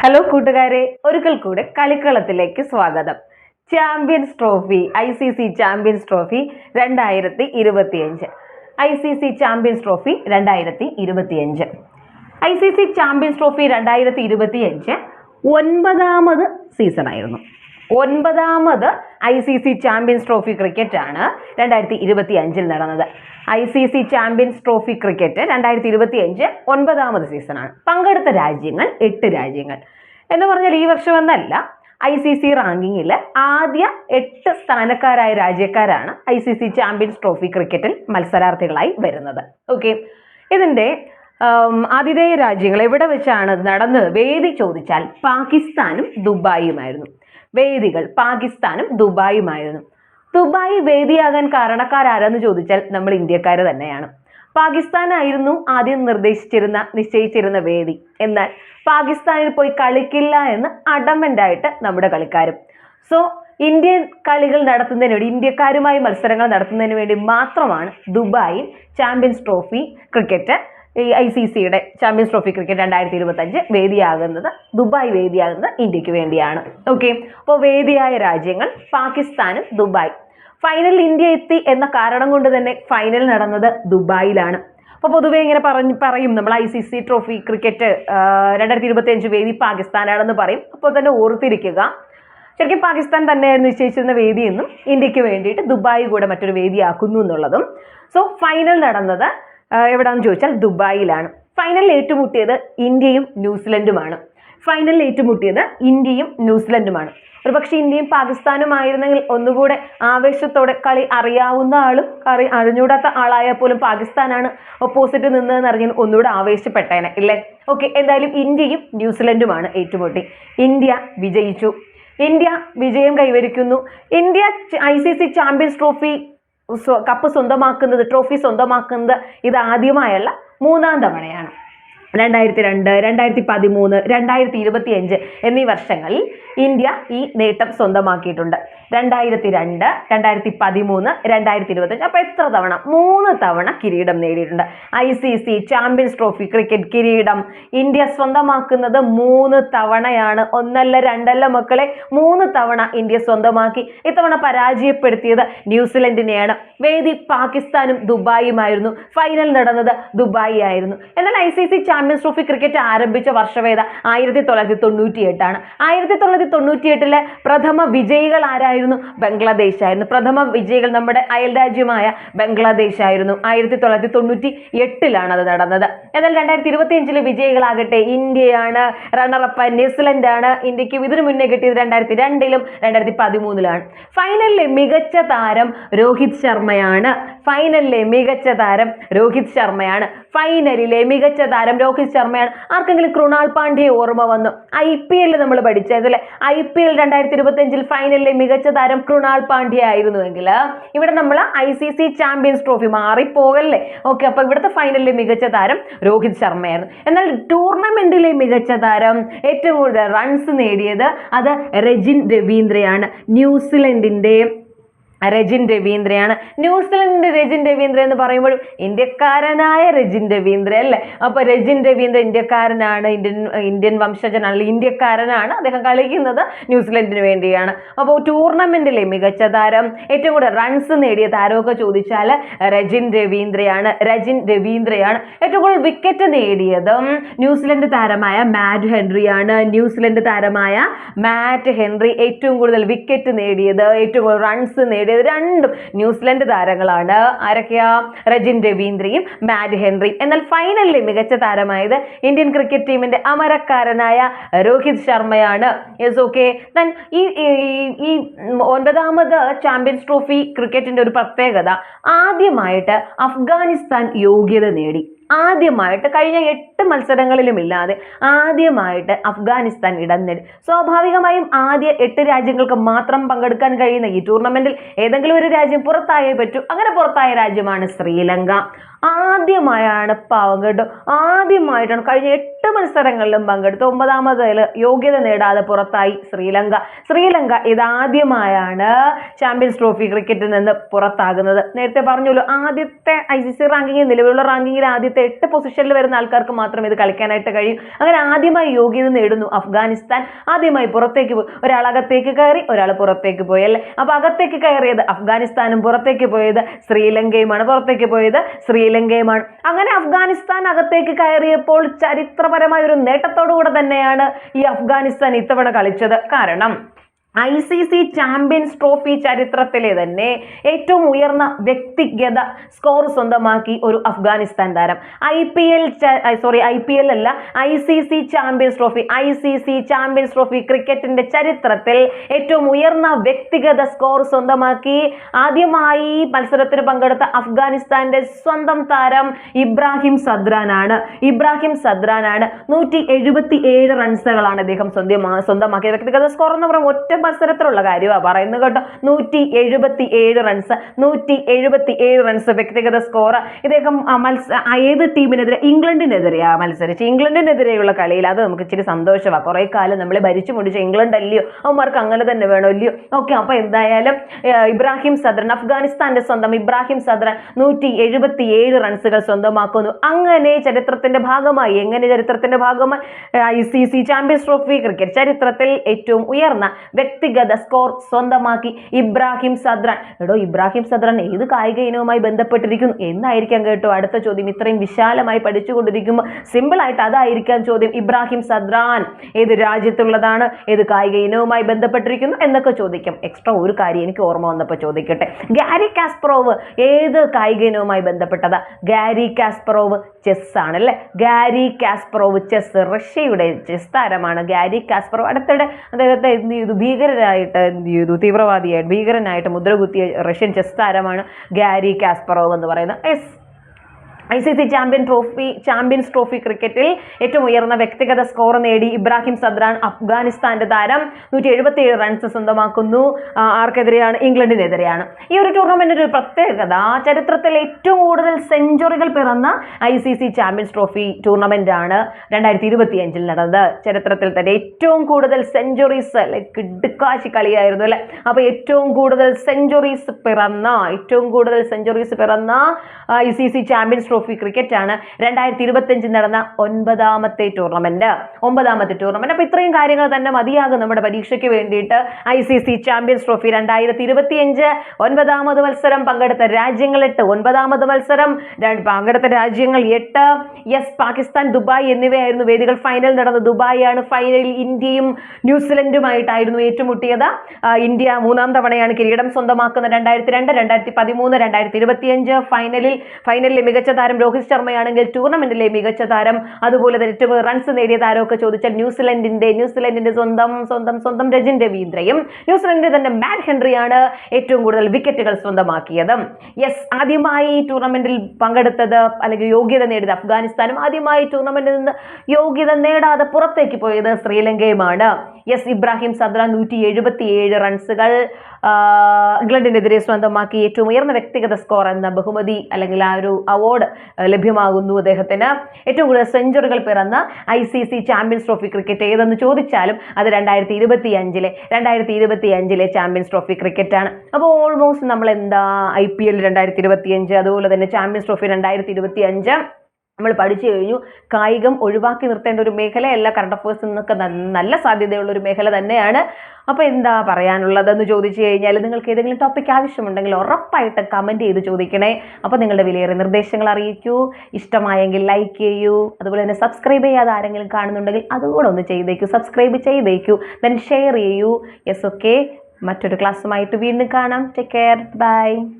Hello കൂട്ടുകാരെ ഒരിക്കൽ കൂടെ കളിക്കളത്തിലേക്ക് സ്വാഗതം. Champions trophy I C C champions trophy രണ്ടായിരത്തി ഇരുപത്തിയഞ്ച് I C C champions trophy രണ്ടായിരത്തി ഇരുപത്തിയഞ്ച് I C C champions trophy രണ്ടായിരത്തി ഇരുപത്തിയഞ്ച് ഒൻപതാമത് സീസണായിരുന്നു ഒൻപതാമത് I C C champions trophy cricket ആണ് രണ്ടായിരത്തി ഇരുപത്തി അഞ്ചിൽ നടന്നത്. I C C champions trophy cricket രണ്ടായിരത്തി ഇരുപത്തി അഞ്ച് ഒൻപതാമത് സീസണാണ്. പങ്കെടുത്ത രാജ്യങ്ങൾ എട്ട് രാജ്യങ്ങൾ. എന്ന് പറഞ്ഞാൽ ഈ വർഷം എന്നല്ല ഐ സി സി റാങ്കിങ്ങിൽ ആദ്യ എട്ട് സ്ഥാനക്കാരായ രാജ്യക്കാരാണ് I C C champions trophy ക്രിക്കറ്റിൽ മത്സരാർത്ഥികളായി വരുന്നത്. ഓക്കെ. ഇതിന്റെ ആതിഥേയ രാജ്യങ്ങൾ എവിടെ വെച്ചാണ് നടന്നത്? വേദി ചോദിച്ചാൽ പാകിസ്ഥാനും ദുബായുമായിരുന്നു വേദികൾ. പാകിസ്ഥാനും ദുബായുമായിരുന്നു. ദുബായ് വേദിയാകാൻ കാരണക്കാരാരെന്ന് ചോദിച്ചാൽ നമ്മൾ ഇന്ത്യക്കാർ തന്നെയാണ്. പാകിസ്ഥാനായിരുന്നു ആദ്യം നിർദ്ദേശിച്ചിരുന്ന നിശ്ചയിച്ചിരുന്ന വേദി. എന്നാൽ പാകിസ്ഥാനിൽ പോയി കളിക്കില്ല എന്ന് അഡമന്റായിട്ട് നമ്മുടെ കളിക്കാരും. സോ ഇന്ത്യൻ കളികൾ നടത്തുന്നതിന് വേണ്ടി ഇന്ത്യക്കാരുമായി മത്സരങ്ങൾ നടത്തുന്നതിന് വേണ്ടി മാത്രമാണ് ദുബായിൽ ചാമ്പ്യൻസ് ട്രോഫി ക്രിക്കറ്റ് ഈ ഐ സി സിയുടെ ചാമ്പ്യൻസ് ട്രോഫി ക്രിക്കറ്റ് രണ്ടായിരത്തി ഇരുപത്തഞ്ച് വേദിയാകുന്നത് ദുബായ് വേദിയാകുന്നത് ഇന്ത്യയ്ക്ക് വേണ്ടിയാണ്. ഓക്കെ? അപ്പോൾ വേദിയായ രാജ്യങ്ങൾ പാകിസ്ഥാനും ദുബായ്. ഫൈനലിൽ ഇന്ത്യ എത്തി എന്ന കാരണം കൊണ്ട് തന്നെ ഫൈനൽ നടന്നത് ദുബായിലാണ്. അപ്പോൾ പൊതുവെ ഇങ്ങനെ പറഞ്ഞ് പറയും നമ്മൾ I C C trophy cricket രണ്ടായിരത്തി ഇരുപത്തി അഞ്ച് വേദി പാകിസ്ഥാനാണെന്ന് പറയും. അപ്പോൾ തന്നെ ഓർത്തിരിക്കുക ശരിക്കും പാകിസ്ഥാൻ തന്നെയായിരുന്നു നിശ്ചയിച്ചിരുന്ന വേദിയെന്നും ഇന്ത്യയ്ക്ക് വേണ്ടിയിട്ട് ദുബായ് കൂടെ മറ്റൊരു വേദിയാക്കുന്നു എന്നുള്ളതും. സോ ഫൈനൽ നടന്നത് എവിടാന്ന് ചോദിച്ചാൽ ദുബായിലാണ്. ഫൈനലിൽ ഏറ്റുമുട്ടിയത് ഇന്ത്യയും ന്യൂസിലൻഡുമാണ്. ഫൈനലിൽ ഏറ്റുമുട്ടിയത് ഇന്ത്യയും ന്യൂസിലൻഡുമാണ്. ഒരു പക്ഷേ ഇന്ത്യയും പാകിസ്ഥാനും ആയിരുന്നെങ്കിൽ ഒന്നുകൂടെ ആവേശത്തോടെ കളി അറിയാവുന്ന ആളും കളി അറിഞ്ഞൂടാത്ത ആളായാൽ പോലും പാകിസ്ഥാനാണ് ഓപ്പോസിറ്റ് നിന്നതെന്ന് അറിഞ്ഞാൽ ഒന്നുകൂടെ ആവേശപ്പെട്ടേനെ ഇല്ലേ? ഓക്കെ എന്തായാലും ഇന്ത്യയും ന്യൂസിലൻഡുമാണ് ഏറ്റുമുട്ടി. ഇന്ത്യ വിജയിച്ചു. ഇന്ത്യ വിജയം കൈവരിക്കുന്നു. India I C C champions trophy cup സ്വന്തമാക്കുന്നത് trophy സ്വന്തമാക്കുന്നത് ഇത് ആദ്യമായല്ല മൂന്നാം തവണയാണ്. രണ്ടായിരത്തി രണ്ട് രണ്ടായിരത്തി പതിമൂന്ന് രണ്ടായിരത്തി ഇരുപത്തി അഞ്ച് എന്നീ വർഷങ്ങളിൽ ഇന്ത്യ ഈ നേട്ടം സ്വന്തമാക്കിയിട്ടുണ്ട്. രണ്ടായിരത്തി രണ്ട് രണ്ടായിരത്തി പതിമൂന്ന് രണ്ടായിരത്തി ഇരുപത്തഞ്ച് അപ്പോൾ എത്ര തവണ? മൂന്ന് തവണ കിരീടം നേടിയിട്ടുണ്ട്. I C C champions trophy cricket കിരീടം ഇന്ത്യ സ്വന്തമാക്കുന്നത് മൂന്ന് തവണയാണ്. ഒന്നല്ല രണ്ടല്ല മക്കളെ മൂന്ന് തവണ ഇന്ത്യ സ്വന്തമാക്കി. ഇത്തവണ പരാജയപ്പെടുത്തിയത് ന്യൂസിലൻഡിനെയാണ്. വേദി പാകിസ്ഥാനും ദുബായിയുമായിരുന്നു. ഫൈനൽ നടന്നത് ദുബായി ആയിരുന്നു എന്നാൽ I C C champions trophy cricket ആരംഭിച്ച വർഷവേദ ആയിരത്തി തൊള്ളായിരത്തി തൊണ്ണൂറ്റി എട്ടാണ് ആയിരത്തി തൊള്ളായിരത്തി തൊണ്ണൂറ്റി എട്ടിലെ പ്രഥമ വിജയികൾ ആരായിരുന്നു ബംഗ്ലാദേശ് ആയിരുന്നു പ്രഥമ വിജയികൾ നമ്മുടെ അയൽ രാജ്യമായ ബംഗ്ലാദേശ് ആയിരുന്നു ആയിരത്തി തൊള്ളായിരത്തി തൊണ്ണൂറ്റി എട്ടിലാണ് അത് നടന്നത്. എന്നാൽ രണ്ടായിരത്തി ഇരുപത്തി അഞ്ചിലെ വിജയികളാകട്ടെ ഇന്ത്യയാണ് റണ്ണറപ്പ് ന്യൂസിലൻഡ് ആണ് ഇന്ത്യയ്ക്ക് ഇതിനു മുന്നേ കിട്ടിയത് രണ്ടായിരത്തി രണ്ടിലും രണ്ടായിരത്തി പതിമൂന്നിലാണ് ഫൈനലിലെ മികച്ച താരം രോഹിത് ശർമ്മയാണ്. ഫൈനലിലെ മികച്ച താരം രോഹിത് ശർമ്മയാണ്. ഫൈനലിലെ മികച്ച താരം രോഹിത് ശർമ്മയാണ്. ആർക്കെങ്കിലും കൃണാൾ പാണ്ഡ്യയെ ഓർമ്മ വന്നു? ഐ പി എല്ലിൽ നമ്മൾ പഠിച്ചത് അല്ലേ? ഐ പി എൽ രണ്ടായിരത്തി ഇരുപത്തി അഞ്ചിൽ ഫൈനലിലെ മികച്ച താരം കൃണാൾ പാണ്ഡ്യ ആയിരുന്നുവെങ്കിൽ ഇവിടെ നമ്മൾ I C C champions trophy മാറിപ്പോകല്ലേ? Okay അപ്പോൾ ഇവിടുത്തെ ഫൈനലിലെ മികച്ച താരം രോഹിത് ശർമ്മയായിരുന്നു. എന്നാൽ ടൂർണമെന്റിലെ മികച്ച താരം ഏറ്റവും കൂടുതൽ റൺസ് നേടിയത് അത് രജിൻ രവീന്ദ്രയാണ്. ന്യൂസിലൻഡിന്റെ രജിൻ രവീന്ദ്രയാണ്. ന്യൂസിലൻഡിന്റെ രജിൻ രവീന്ദ്ര എന്ന് പറയുമ്പോഴും ഇന്ത്യക്കാരനായ രജിൻ രവീന്ദ്ര അല്ലേ? അപ്പോൾ രജിൻ രവീന്ദ്ര ഇന്ത്യക്കാരനാണ് ഇന്ത്യൻ ഇന്ത്യൻ വംശജനാണ് ഇന്ത്യക്കാരനാണ് അദ്ദേഹം കളിക്കുന്നത് ന്യൂസിലൻഡിന് വേണ്ടിയാണ്. അപ്പോൾ ടൂർണമെന്റിലെ മികച്ച താരം ഏറ്റവും കൂടുതൽ റൺസ് നേടിയ താരമൊക്കെ ചോദിച്ചാൽ രജിൻ രവീന്ദ്രയാണ് രജിൻ രവീന്ദ്രയാണ്. ഏറ്റവും കൂടുതൽ വിക്കറ്റ് നേടിയതും ന്യൂസിലൻഡ് താരമായ മാറ്റ് ഹെൻറിയാണ്. ന്യൂസിലൻഡ് താരമായ മാറ്റ് ഹെൻറി ഏറ്റവും കൂടുതൽ വിക്കറ്റ് നേടിയത് ഏറ്റവും കൂടുതൽ റൺസ് നേടിയത് രണ്ടും ന്യൂസിലൻഡ് താരങ്ങളാണ്. ആരൊക്കെയാ? റജിൻ രവീന്ദ്രയും മാഡ് ഹെൻറിയും. എന്നാൽ ഫൈനലിലെ മികച്ച താരമായത് ഇന്ത്യൻ ക്രിക്കറ്റ് ടീമിന്റെ അമരക്കാരനായ രോഹിത് ശർമ്മയാണ്. യെസ് ഓക്കെ ഈ- ഈ ഒൻപതാമത് ചാമ്പ്യൻസ് ട്രോഫി ക്രിക്കറ്റിന്റെ ഒരു പ്രത്യേകത ആദ്യമായിട്ട് അഫ്ഗാനിസ്ഥാൻ യോഗ്യത നേടി. ആദ്യമായിട്ട് കഴിഞ്ഞ എട്ട് മത്സരങ്ങളിലും ഇല്ലാതെ ആദ്യമായിട്ട് അഫ്ഗാനിസ്ഥാൻ ഇടം നേടി. സ്വാഭാവികമായും ആദ്യ എട്ട് രാജ്യങ്ങൾക്ക് മാത്രം പങ്കെടുക്കാൻ കഴിയുന്ന ഈ ടൂർണമെന്റിൽ ഏതെങ്കിലും ഒരു രാജ്യം പുറത്തായേ പറ്റൂ. അങ്ങനെ പുറത്തായ രാജ്യമാണ് ശ്രീലങ്ക. ആദ്യമായാണ് പങ്കെടുത്തു ആദ്യമായിട്ടാണ് കഴിഞ്ഞ എട്ട് മത്സരങ്ങളിലും പങ്കെടുത്ത് ഒമ്പതാമതിൽ യോഗ്യത നേടാതെ പുറത്തായി ശ്രീലങ്ക. ശ്രീലങ്ക ഇതാദ്യമായാണ് ചാമ്പ്യൻസ് ട്രോഫി ക്രിക്കറ്റിൽ നിന്ന് പുറത്താകുന്നത്. നേരത്തെ പറഞ്ഞല്ലോ ആദ്യത്തെ ഐ സി സി റാങ്കിങ്ങിൽ നിലവിലുള്ള റാങ്കിങ്ങിൽ ആദ്യത്തെ എട്ട് പൊസിഷനിൽ വരുന്ന ആൾക്കാർക്ക് മാത്രം ഇത് കളിക്കാനായിട്ട് കഴിയും. അങ്ങനെ ആദ്യമായി യോഗ്യത നേടുന്നു അഫ്ഗാനിസ്ഥാൻ. ആദ്യമായി പുറത്തേക്ക് പോയി ഒരാൾ അകത്തേക്ക് കയറി ഒരാൾ പുറത്തേക്ക് പോയി അല്ലേ? അപ്പൊ അകത്തേക്ക് കയറിയത് അഫ്ഗാനിസ്ഥാനും പുറത്തേക്ക് പോയത് ശ്രീലങ്കയുമാണ്. പുറത്തേക്ക് പോയത് ശ്രീലങ്കയുമാണ്. അങ്ങനെ അഫ്ഗാനിസ്ഥാൻ അകത്തേക്ക് കയറിയപ്പോൾ ചരിത്രപരമായ ഒരു നേട്ടത്തോടു കൂടെ തന്നെയാണ് ഈ അഫ്ഗാനിസ്ഥാൻ ഇത്തവണ കളിച്ചത്. കാരണം I C C champions trophy ചരിത്രത്തിലെ തന്നെ ഏറ്റവും ഉയർന്ന വ്യക്തിഗത സ്കോർ സ്വന്തമാക്കി ഒരു അഫ്ഗാനിസ്ഥാൻ താരം. I P L sorry I P L അല്ല I C C champions trophy I C C champions trophy ക്രിക്കറ്റിന്റെ ചരിത്രത്തിൽ ഏറ്റവും ഉയർന്ന വ്യക്തിഗത സ്കോർ സ്വന്തമാക്കി ആദ്യമായി മത്സരത്തിന് പങ്കെടുത്ത അഫ്ഗാനിസ്ഥാന്റെ സ്വന്തം താരം ഇബ്രാഹിം സദ്രാനാണ്. ഇബ്രാഹിം സദ്രാനാണ് നൂറ്റി എഴുപത്തി ഏഴ് റൺസുകളാണ് അദ്ദേഹം സ്വന്തമാ സ്വന്തമാക്കിയത്. വ്യക്തിഗത സ്കോർ എന്ന് പറയുമ്പോൾ ഒറ്റ മത്സരത്തിലുള്ള കാര്യമാണ് പറയുന്നത് കേട്ടോ. നൂറ്റി എഴുപത്തി ഏഴ് റൺസ് നൂറ്റി എഴുപത്തി ഏഴ് റൺസ് വ്യക്തിഗത സ്കോർ ഇദ്ദേഹം മത്സ ഏത് ടീമിനെതിരെ ഇംഗ്ലണ്ടിനെതിരെയാണ് മത്സരിച്ച് ഇംഗ്ലണ്ടിനെതിരെയുള്ള കളിയിൽ അത് നമുക്ക് ഇച്ചിരി സന്തോഷമാണ് കുറേ കാലം നമ്മൾ ഭരിച്ചു മുടിച്ച ഇംഗ്ലണ്ട് അല്ലയോ അവന്മാർക്ക് അങ്ങനെ തന്നെ വേണോ അല്ലയോ ഓക്കെ അപ്പോൾ എന്തായാലും ഇബ്രാഹിം സദർ അഫ്ഗാനിസ്ഥാന്റെ സ്വന്തം ഇബ്രാഹിം സദർ നൂറ്റി എഴുപത്തി ഏഴ് റൺസുകൾ സ്വന്തമാക്കുന്നു. അങ്ങനെ ചരിത്രത്തിന്റെ ഭാഗമായി എങ്ങനെ ചരിത്രത്തിന്റെ ഭാഗമായി? I C C champions trophy cricket ചരിത്രത്തിൽ ഏറ്റവും ഉയർന്ന വ്യക്തിഗത സ്കോർ സ്വന്തമാക്കി ഇബ്രാഹിം സദ്രാൻ. എടോ ഇബ്രാഹിം സദ്രാൻ ഏത് കായിക ഇനവുമായി ബന്ധപ്പെട്ടിരിക്കുന്നു? എന്നായിരിക്കാം കേട്ടോ അടുത്ത ചോദ്യം. ഇത്രയും വിശാലമായി പഠിച്ചുകൊണ്ടിരിക്കുമ്പോൾ സിമ്പിൾ ആയിട്ട് അതായിരിക്കാം ചോദ്യം. ഇബ്രാഹിം സദ്രാൻ ഏത് രാജ്യത്തുള്ളതാണ്? ഏത് കായിക ഇനവുമായി ബന്ധപ്പെട്ടിരിക്കുന്നു? എന്നൊക്കെ ചോദിക്കും. എക്സ്ട്രാ ഒരു കാര്യം എനിക്ക് ഓർമ്മ വന്നപ്പോൾ ചോദിക്കട്ടെ. ഗാരി കാസ്പ്രോവ് ഏത് കായിക ഇനവുമായി ബന്ധപ്പെട്ടതാ? ഗാരി കാസ്പ്രോവ് ചെസ് ആണ് അല്ലേ ഗാരി കാസ്പ്രോവ് ചെസ് റഷ്യയുടെ ചെസ് താരമാണ്. ഗാരി കാസ്പ്രോവ് അടുത്തിടെ അദ്ദേഹത്തെ എന്ത് ചെയ്തു? ഭീകരരായിട്ട് എന്ത് ചെയ്തു? തീവ്രവാദിയായിട്ട് ഭീകരനായിട്ട് മുദ്രകുത്തിയ റഷ്യൻ ചെസ് താരമാണ് ഗാരി കാസ്പറോവ് എന്ന് പറയുന്നത് yes I C C champion trophy champions trophy ക്രിക്കറ്റിൽ ഏറ്റവും ഉയർന്ന വ്യക്തിഗത സ്കോർ നേടി ഇബ്രാഹിം സദ്രാൻ അഫ്ഗാനിസ്ഥാന്റെ താരം. നൂറ്റി എഴുപത്തി ഏഴ് റൺസ് സ്വന്തമാക്കുന്നു ആർക്കെതിരെയാണ്? ഇംഗ്ലണ്ടിനെതിരെയാണ്. ഈ ഒരു ടൂർണമെന്റിന്റെ ഒരു പ്രത്യേകത ചരിത്രത്തിൽ ഏറ്റവും കൂടുതൽ സെഞ്ചുറികൾ പിറന്ന I C C champions trophy tournament ആണ് രണ്ടായിരത്തി ഇരുപത്തി അഞ്ചിൽ നടന്നത്. ചരിത്രത്തിൽ തന്നെ ഏറ്റവും കൂടുതൽ സെഞ്ചുറീസ് ലൈക്ക് ഇടുക്കാശി കളിയായിരുന്നു അല്ലെ? അപ്പൊ ഏറ്റവും കൂടുതൽ സെഞ്ചുറീസ് പിറന്ന ഏറ്റവും കൂടുതൽ സെഞ്ചുറീസ് പിറന്ന I C C champions trophy cricket ആണ് രണ്ടായിരത്തി ഇരുപത്തിയഞ്ചിൽ നടന്ന ഒൻപതാമത്തെ ടൂർണമെന്റ് ഒമ്പതാമത്തെ ടൂർണമെന്റ് അപ്പൊ ഇത്രയും കാര്യങ്ങൾ തന്നെ മതിയാകും നമ്മുടെ പരീക്ഷയ്ക്ക് വേണ്ടിയിട്ട്. I C C champions trophy രണ്ടായിരത്തി ഇരുപത്തിയഞ്ച് ഒൻപതാമത് മത്സരം പങ്കെടുത്ത രാജ്യങ്ങൾ എട്ട്. ഒൻപതാമത് മത്സരം പങ്കെടുത്ത രാജ്യങ്ങൾ എട്ട്. യെസ് പാകിസ്ഥാൻ ദുബായ് എന്നിവയായിരുന്നു വേദികൾ. ഫൈനൽ നടന്ന ദുബായ് ആണ് ഫൈനലിൽ ഇന്ത്യയും ന്യൂസിലൻഡുമായിട്ടായിരുന്നു ഏറ്റുമുട്ടിയത്. ഇന്ത്യ മൂന്നാം തവണയാണ് കിരീടം സ്വന്തമാക്കുന്നത്. രണ്ടായിരത്തി രണ്ട് രണ്ടായിരത്തി പതിമൂന്ന് രണ്ടായിരത്തി ഇരുപത്തിയഞ്ച് ഫൈനലിൽ ഫൈനലിലെ മികച്ച രോഹിത് ശർമ്മയാണെങ്കിൽ ടൂർണമെന്റിലെ മികച്ച താരം. അതുപോലെ തന്നെ ഏറ്റവും കൂടുതൽ റൺസ് നേടിയ താരമൊക്കെ ചോദിച്ചാൽ ന്യൂസിലൻഡിന്റെ ന്യൂസിലൻഡിന്റെ സ്വന്തം സ്വന്തം സ്വന്തം രജിൻ രവീന്ദ്രയും ന്യൂസിലൻഡിന്റെ തന്നെ മാറ്റ് ഹെൻറിയാണ് ഏറ്റവും കൂടുതൽ വിക്കറ്റുകൾ സ്വന്തമാക്കിയത്. യെസ് ആദ്യമായി ടൂർണമെന്റിൽ പങ്കെടുത്തത് അല്ലെങ്കിൽ യോഗ്യത നേടിയത് അഫ്ഗാനിസ്ഥാനും ആദ്യമായി ടൂർണമെന്റിൽ നിന്ന് യോഗ്യത നേടാതെ പുറത്തേക്ക് പോയത് ശ്രീലങ്കയുമാണ്. യെസ് ഇബ്രാഹിം സദ്ര നൂറ്റി എഴുപത്തി ഏഴ് റൺസുകൾ ഇംഗ്ലണ്ടിനെതിരെ സ്വന്തമാക്കി ഏറ്റവും ഉയർന്ന വ്യക്തിഗത സ്കോർ എന്ന ബഹുമതി അല്ലെങ്കിൽ ആ ഒരു അവാർഡ് ലഭ്യമാകുന്നു അദ്ദേഹത്തിന്. ഏറ്റവും കൂടുതൽ സെഞ്ചുറികൾ പിറന്ന I C C champions trophy cricket ഏതെന്ന് ചോദിച്ചാലും അത് രണ്ടായിരത്തി ഇരുപത്തി അഞ്ചിലെ രണ്ടായിരത്തി ഇരുപത്തി അഞ്ചിലെ ചാമ്പ്യൻസ് ട്രോഫി ക്രിക്കറ്റാണ് അപ്പോൾ ഓൾമോസ്റ്റ് നമ്മൾ എന്താ ഐ പി എൽ രണ്ടായിരത്തി ഇരുപത്തി അഞ്ച് അതുപോലെ തന്നെ ചാമ്പ്യൻസ് ട്രോഫി രണ്ടായിരത്തി ഇരുപത്തി അഞ്ച് നമ്മൾ പഠിച്ചു കഴിഞ്ഞു. കായികം ഒഴിവാക്കി നിർത്തേണ്ട ഒരു മേഖലയല്ല കറണ്ട് അഫേഴ്സ് എന്നൊക്കെ ന- നല്ല സാധ്യതയുള്ള ഒരു മേഖല തന്നെയാണ്. അപ്പോൾ എന്താ പറയാനുള്ളതെന്ന് ചോദിച്ചു കഴിഞ്ഞാൽ നിങ്ങൾക്ക് ഏതെങ്കിലും ടോപ്പിക് ആവശ്യമുണ്ടെങ്കിൽ ഉറപ്പായിട്ട് കമന്റ് ചെയ്ത് ചോദിക്കണേ. അപ്പോൾ നിങ്ങളുടെ വിലയേറിയ നിർദ്ദേശങ്ങൾ അറിയിക്കൂ. ഇഷ്ടമായെങ്കിൽ ലൈക്ക് ചെയ്യൂ. അതുപോലെ തന്നെ സബ്സ്ക്രൈബ് ചെയ്യാതെ ആരെങ്കിലും കാണുന്നുണ്ടെങ്കിൽ അതുകൂടെ ഒന്ന് ചെയ്തേക്കൂ. സബ്സ്ക്രൈബ് ചെയ്തേക്കൂ. ദെൻ ഷെയർ ചെയ്യൂ. യെസ് ഓക്കെ മറ്റൊരു ക്ലാസ്സുമായിട്ട് വീണ്ടും കാണാം. Take care bye